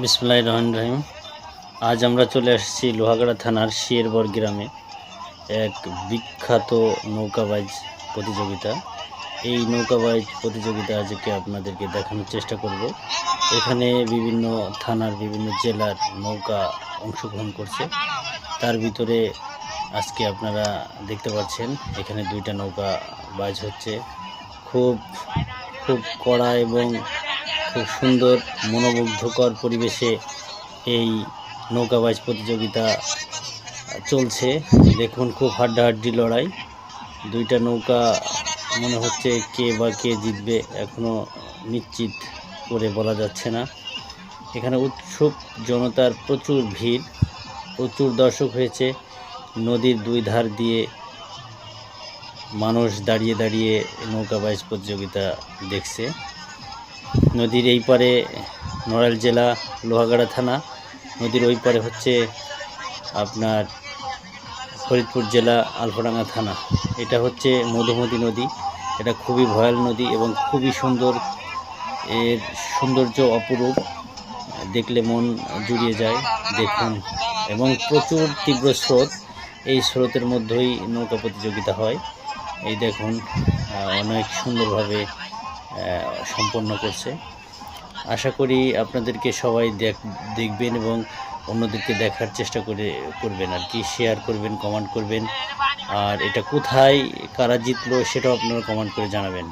বিসমুল্লাহ রহমান রহিম। আজ আমরা চলে আসছি লোহাগড়া থানার শিয়েরবর গ্রামে। এক বিখ্যাত নৌকাবাজ প্রতিযোগিতা। এই নৌকাবাজ প্রতিযোগিতা আজকে আপনাদেরকে দেখানোর চেষ্টা করব। এখানে বিভিন্ন থানার বিভিন্ন জেলার নৌকা অংশগ্রহণ করছে। তার ভিতরে আজকে আপনারা দেখতে পাচ্ছেন, এখানে দুইটা নৌকা বাজ হচ্ছে। খুব খুব কড়া এবং খুব সুন্দর, মনোমুগ্ধকর পরিবেশে এই নৌকাবাজ প্রতিযোগিতা চলছে। দেখুন খুব হাড্ডাহাড্ডি লড়াই। দুইটা নৌকা মনে হচ্ছে কে বা কে জিতবে এখনও নিশ্চিত করে বলা যাচ্ছে না। এখানে উৎসুক জনতার প্রচুর ভিড়, প্রচুর দর্শক হয়েছে। নদীর দুই ধার দিয়ে মানুষ দাঁড়িয়ে দাঁড়িয়ে নৌকাবাজ প্রতিযোগিতা দেখছে। নদীর এই পারে নড়াইল জেলা, লোহাগাড়া থানা। নদীর ওই পারে হচ্ছে আপনার ফরিদপুর জেলা, আলফাডাঙ্গা থানা। এটা হচ্ছে মধুমতি নদী। এটা খুবই ভয়াল নদী এবং খুবই সুন্দর। এর সৌন্দর্য অপরূপ। দেখলে মন জুড়িয়ে যায়। দেখুন। এবং প্রচুর তীব্র স্রোত। এই স্রোতের মধ্যেই নৌকা প্রতিযোগিতা হয়। এই দেখুন অনেক সুন্দরভাবে সম্পন্ন করছে। আশা করি আপনাদেরকে সবাই দেখ, দেখবেন এবং অন্যদেরকে দেখার চেষ্টা করে, করবেন আর কি। শেয়ার করবেন কমেন্ট করবেন। আর এটা কোথায়, কারা জিতলো সেটাও আপনারা কমেন্ট করে জানাবেন।